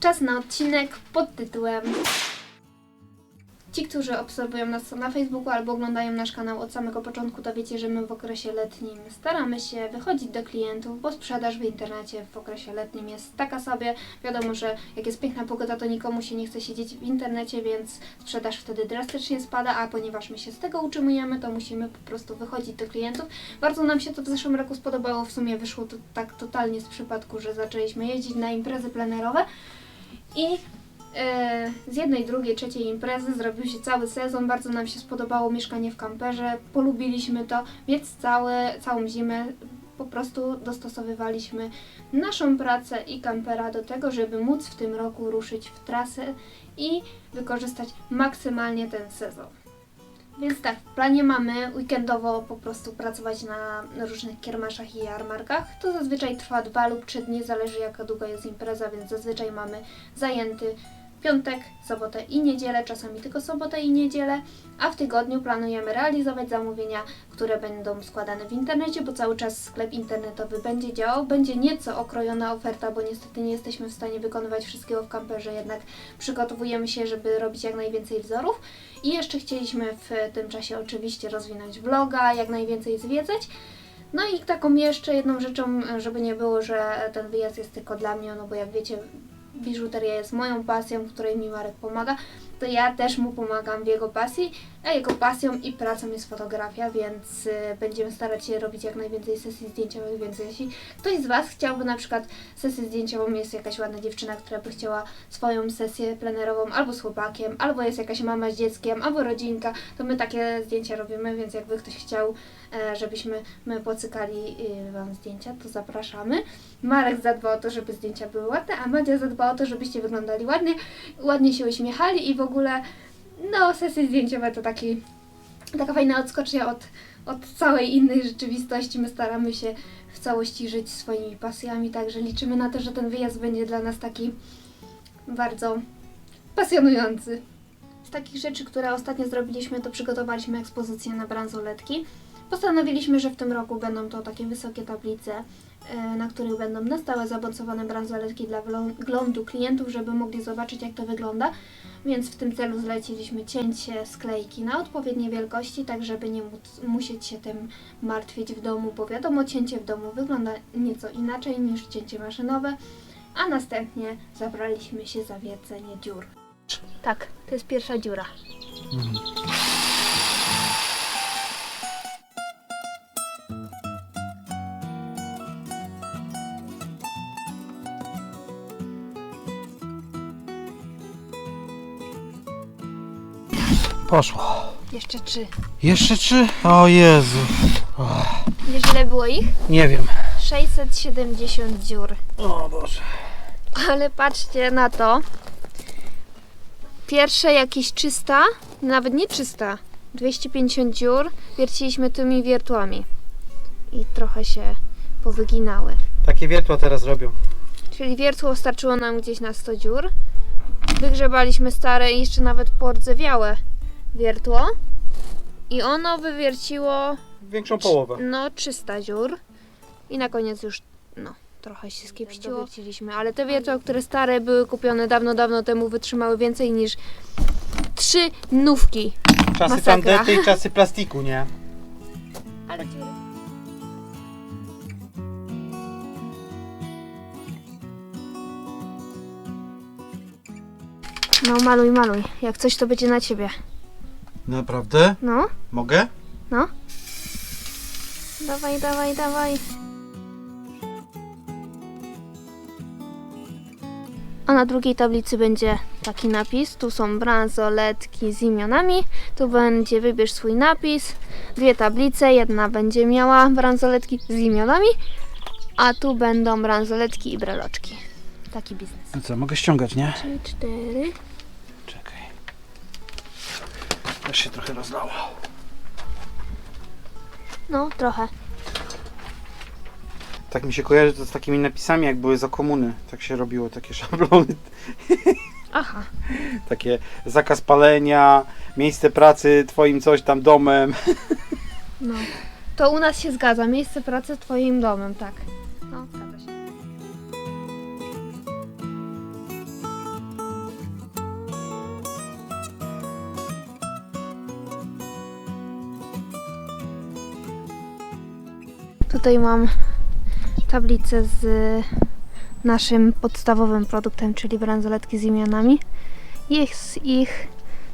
czas na odcinek pod tytułem Ci, którzy obserwują nas na Facebooku albo oglądają nasz kanał od samego początku, to wiecie, że my w okresie letnim staramy się wychodzić do klientów, bo sprzedaż w internecie w okresie letnim jest taka sobie. Wiadomo, że jak jest piękna pogoda, to nikomu się nie chce siedzieć w internecie, więc sprzedaż wtedy drastycznie spada, a ponieważ my się z tego utrzymujemy, to musimy po prostu wychodzić do klientów. Bardzo nam się to w zeszłym roku spodobało, w sumie wyszło to tak totalnie z przypadku, że zaczęliśmy jeździć na imprezy plenerowe i E, z jednej, drugiej, trzeciej imprezy zrobił się cały sezon, bardzo nam się spodobało mieszkanie w kamperze, polubiliśmy to, więc całe, całą zimę po prostu dostosowywaliśmy naszą pracę i kampera do tego, żeby móc w tym roku ruszyć w trasę i wykorzystać maksymalnie ten sezon. Więc tak, w planie mamy weekendowo po prostu pracować na różnych kiermaszach i jarmarkach. To zazwyczaj trwa dwa lub trzy dni, zależy jaka długa jest impreza, więc zazwyczaj mamy zajęty piątek, sobotę i niedzielę, czasami tylko sobotę i niedzielę, a w tygodniu planujemy realizować zamówienia, które będą składane w internecie, bo cały czas sklep internetowy będzie działał. Będzie nieco okrojona oferta, bo niestety nie jesteśmy w stanie wykonywać wszystkiego w kamperze, jednak przygotowujemy się, żeby robić jak najwięcej wzorów. I jeszcze chcieliśmy w tym czasie oczywiście rozwinąć vloga, jak najwięcej zwiedzać. No i taką jeszcze jedną rzeczą, żeby nie było, że ten wyjazd jest tylko dla mnie, no bo jak wiecie, biżuteria jest moją pasją, w której mi Marek pomaga, to ja też mu pomagam w jego pasji, a jego pasją i pracą jest fotografia, więc y, będziemy starać się robić jak najwięcej sesji zdjęciowych, więc jeśli ktoś z Was chciałby na przykład sesję zdjęciową, jest jakaś ładna dziewczyna, która by chciała swoją sesję plenerową albo z chłopakiem, albo jest jakaś mama z dzieckiem, albo rodzinka, to my takie zdjęcia robimy, więc jakby ktoś chciał, e, żebyśmy my pocykali y, Wam zdjęcia, to zapraszamy. Marek zadba o to, żeby zdjęcia były ładne, a Madzia zadba o to, żebyście wyglądali ładnie, ładnie się uśmiechali i w ogóle, no, sesje zdjęciowe to taki, taka fajna odskocznia od, od całej innej rzeczywistości. My staramy się w całości żyć swoimi pasjami, także liczymy na to, że ten wyjazd będzie dla nas taki bardzo pasjonujący. Z takich rzeczy, które ostatnio zrobiliśmy, to przygotowaliśmy ekspozycję na bransoletki. Postanowiliśmy, że w tym roku będą to takie wysokie tablice, na których będą na stałe zamocowane bransoletki dla wglądu klientów, żeby mogli zobaczyć jak to wygląda. Więc w tym celu zleciliśmy cięcie sklejki na odpowiednie wielkości, tak żeby nie móc, musieć się tym martwić w domu, bo wiadomo, cięcie w domu wygląda nieco inaczej niż cięcie maszynowe. A następnie zabraliśmy się za wiecenie dziur. Tak, to jest pierwsza dziura. Poszło. Jeszcze trzy. Jeszcze trzy? O Jezu. Wiesz ile było ich? Nie wiem. 670 dziur. O Boże. Ale patrzcie na to. Pierwsze jakieś 300, nawet nie 300, 250 dziur wierciliśmy tymi wiertłami. I trochę się powyginały. Takie wiertła teraz robią. Czyli wiertło starczyło nam gdzieś na 100 dziur. Wygrzebaliśmy stare i jeszcze nawet pordzewiałe wiertło. I ono wywierciło Większą połowę. no 300 dziur i na koniec już no trochę się skiepściło. Ale te wiertła, które stare były kupione dawno, dawno temu wytrzymały więcej niż trzy nówki. Czasy Masakra. tandety i czasy plastiku, nie? Ale dziury. No maluj, maluj. Jak coś to będzie na ciebie. Naprawdę? No, Mogę? no. Dawaj, dawaj, dawaj. A na drugiej tablicy będzie taki napis. Tu są bransoletki z imionami. Tu będzie wybierz swój napis. Dwie tablice. Jedna będzie miała bransoletki z imionami. A tu będą bransoletki i breloczki. Taki biznes. No co, mogę ściągać, nie? Trzy, cztery. Też się trochę rozlało. No, trochę. Tak mi się kojarzy to z takimi napisami, jak były za komuny. Tak się robiło, takie szablony. Aha. Takie zakaz palenia, miejsce pracy twoim coś tam domem. No. To u nas się zgadza. Miejsce pracy twoim domem, tak. Tutaj mam tablicę z naszym podstawowym produktem, czyli bransoletki z imionami. Jest ich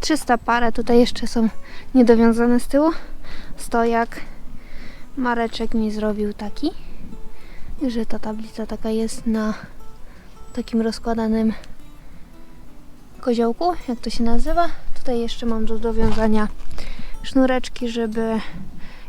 300 parę. Tutaj jeszcze są niedowiązane z tyłu. Stojak. Mareczek mi zrobił taki, że ta tablica taka jest na takim rozkładanym koziołku, jak to się nazywa. Tutaj jeszcze mam do dowiązania sznureczki, żeby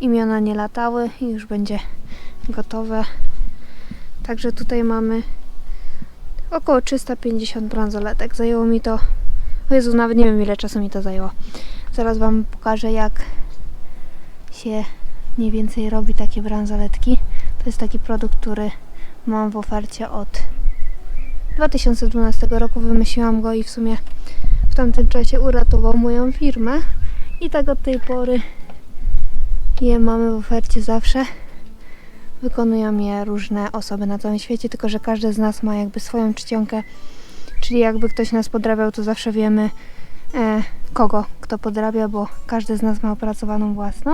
imiona nie latały i już będzie gotowe. Także tutaj mamy około 350 bransoletek. Zajęło mi to, o Jezu, nawet nie wiem ile czasu mi to zajęło. Zaraz Wam pokażę jak się mniej więcej robi takie bransoletki. To jest taki produkt, który mam w ofercie od 2012 roku. Wymyśliłam go i w sumie w tamtym czasie uratował moją firmę. I tak od tej pory je mamy w ofercie zawsze. Wykonują je różne osoby na całym świecie, tylko że każdy z nas ma jakby swoją czcionkę. Czyli jakby ktoś nas podrabiał, to zawsze wiemy e, kogo kto podrabia, bo każdy z nas ma opracowaną własną.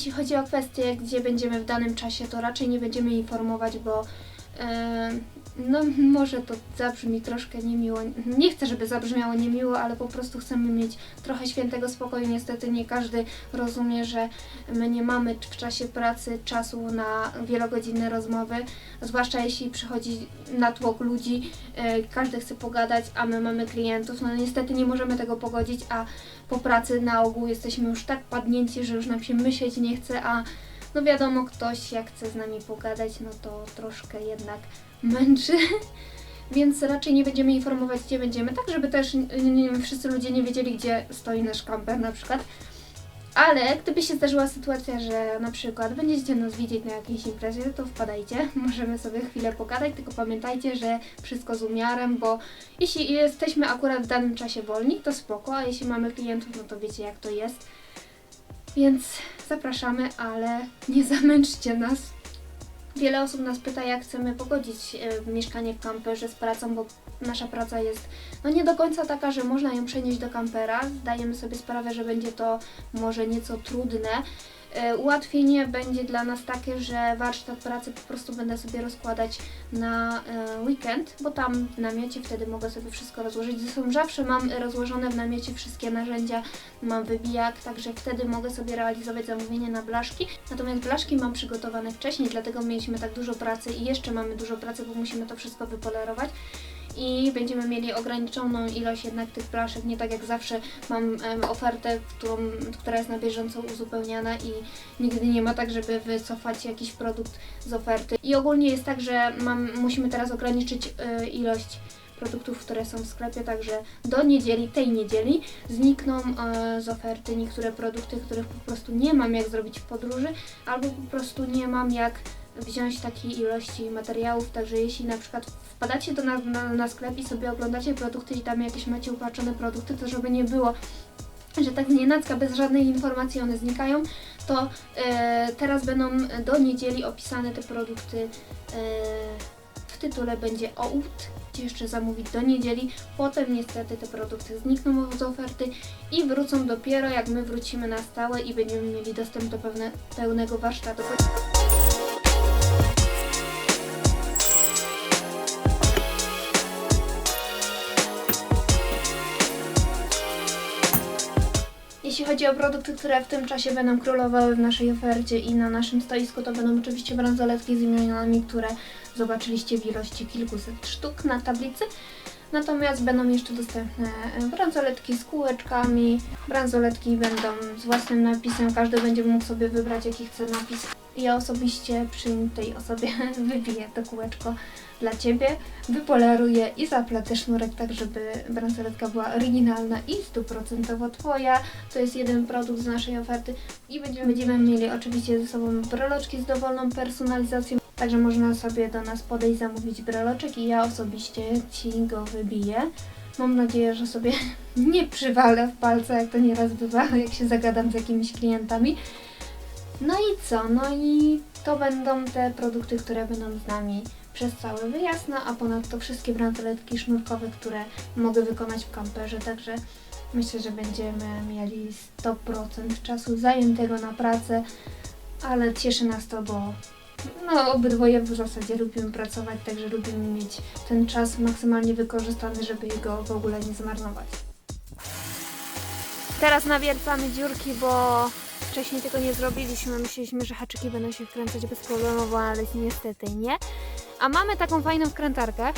Jeśli chodzi o kwestię, gdzie będziemy w danym czasie, to raczej nie będziemy informować, bo no może to zabrzmi troszkę niemiło. Nie chcę, żeby zabrzmiało niemiło, ale po prostu chcemy mieć trochę świętego spokoju. Niestety nie każdy rozumie, że my nie mamy w czasie pracy czasu na wielogodzinne rozmowy, zwłaszcza jeśli przychodzi natłok ludzi, e, każdy chce pogadać, a my mamy klientów. No niestety nie możemy tego pogodzić, a po pracy na ogół jesteśmy już tak padnięci, że już nam się myśleć nie chce, a no wiadomo, ktoś jak chce z nami pogadać, no to troszkę jednak męczy. Więc raczej nie będziemy informować, gdzie będziemy, tak żeby też nie wszyscy ludzie nie wiedzieli, gdzie stoi nasz kamper na przykład. Ale gdyby się zdarzyła sytuacja, że na przykład będziecie nas widzieć na jakiejś imprezie, to wpadajcie, możemy sobie chwilę pogadać, tylko pamiętajcie, że wszystko z umiarem, bo jeśli jesteśmy akurat w danym czasie wolni, to spoko, a jeśli mamy klientów, no to wiecie jak to jest. Więc zapraszamy, ale nie zamęczcie nas. Wiele osób nas pyta, jak chcemy pogodzić e, mieszkanie w kamperze z pracą, bo nasza praca jest no nie do końca taka, że można ją przenieść do kampera. Zdajemy sobie sprawę, że będzie to może nieco trudne. E, Ułatwienie będzie dla nas takie, że warsztat pracy po prostu będę sobie rozkładać na e, weekend, bo tam w namiocie wtedy mogę sobie wszystko rozłożyć. Zresztą zawsze mam rozłożone w namiocie wszystkie narzędzia, mam wybijak, także wtedy mogę sobie realizować zamówienie na blaszki. Natomiast blaszki mam przygotowane wcześniej, dlatego mieliśmy tak dużo pracy i jeszcze mamy dużo pracy, bo musimy to wszystko wypolerować i będziemy mieli ograniczoną ilość jednak tych blaszek, nie tak jak zawsze mam ofertę, którą, która jest na bieżąco uzupełniana i nigdy nie ma tak, żeby wycofać jakiś produkt z oferty. I ogólnie jest tak, że mam, musimy teraz ograniczyć y, ilość produktów, które są w sklepie, także do niedzieli, tej niedzieli znikną e, z oferty niektóre produkty, których po prostu nie mam jak zrobić w podróży, albo po prostu nie mam jak wziąć takiej ilości materiałów, także jeśli na przykład wpadacie do nas na, na sklep i sobie oglądacie produkty i tam jakieś macie upatrzone produkty, to żeby nie było że tak znienacka, bez żadnej informacji one znikają, to e, teraz będą do niedzieli opisane te produkty e, w tytule będzie ołd, gdzie jeszcze zamówić do niedzieli. Potem niestety te produkty znikną z oferty i wrócą dopiero jak my wrócimy na stałe i będziemy mieli dostęp do pewne, pełnego warsztatu. Jeśli chodzi o produkty, które w tym czasie będą królowały w naszej ofercie i na naszym stoisku, to będą oczywiście bransoletki z imionami, które zobaczyliście w ilości kilkuset sztuk na tablicy. Natomiast będą jeszcze dostępne bransoletki z kółeczkami. Bransoletki będą z własnym napisem, każdy będzie mógł sobie wybrać jaki chce napis. Ja osobiście przy tej osobie wybiję to kółeczko dla Ciebie, wypoleruję i zapletę sznurek tak, żeby bransoletka była oryginalna i stuprocentowo Twoja. To jest jeden produkt z naszej oferty i będziemy, będziemy mieli oczywiście ze sobą breloczki z dowolną personalizacją, także można sobie do nas podejść, zamówić breloczek i ja osobiście Ci go wybiję. Mam nadzieję, że sobie nie przywalę w palce, jak to nieraz bywa, jak się zagadam z jakimiś klientami. No i co? No i to będą te produkty, które będą z nami przez cały wyjazd, no a ponadto wszystkie bransoletki sznurkowe, które mogę wykonać w kamperze, także myślę, że będziemy mieli 100% czasu zajętego na pracę, ale cieszy nas to, bo no, obydwoje w zasadzie lubimy pracować, także lubimy mieć ten czas maksymalnie wykorzystany, żeby go w ogóle nie zmarnować. Teraz nawiercamy dziurki, bo wcześniej tego nie zrobiliśmy. Myśleliśmy, że haczyki będą się wkręcać bezproblemowo, ale niestety nie. A mamy taką fajną wkrętarkę,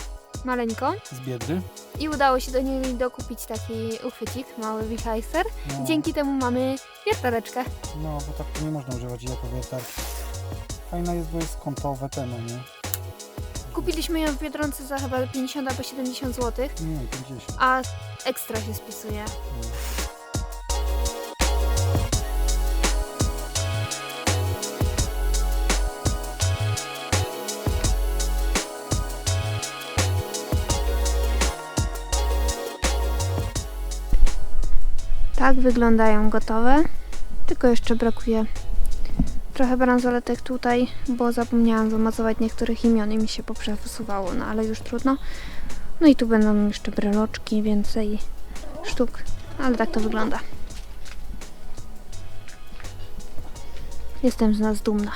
maleńką, z Biedry. i udało się do niej dokupić taki uchwycik, mały wichajser. No, Dzięki temu mamy wiertareczkę. No, bo tak to nie można używać jako wiertarki. Fajna jest, bo jest kątowe temu, nie? Kupiliśmy ją w Biedronce za chyba 50 albo 70 zł, Nie, 50. a ekstra się spisuje. Tak wyglądają gotowe. Tylko jeszcze brakuje trochę bransoletek tutaj, bo zapomniałam wymocować niektórych imion i mi się poprzesuwało, no ale już trudno. No i tu będą jeszcze breloczki, więcej sztuk, ale tak to wygląda. Jestem z nas dumna.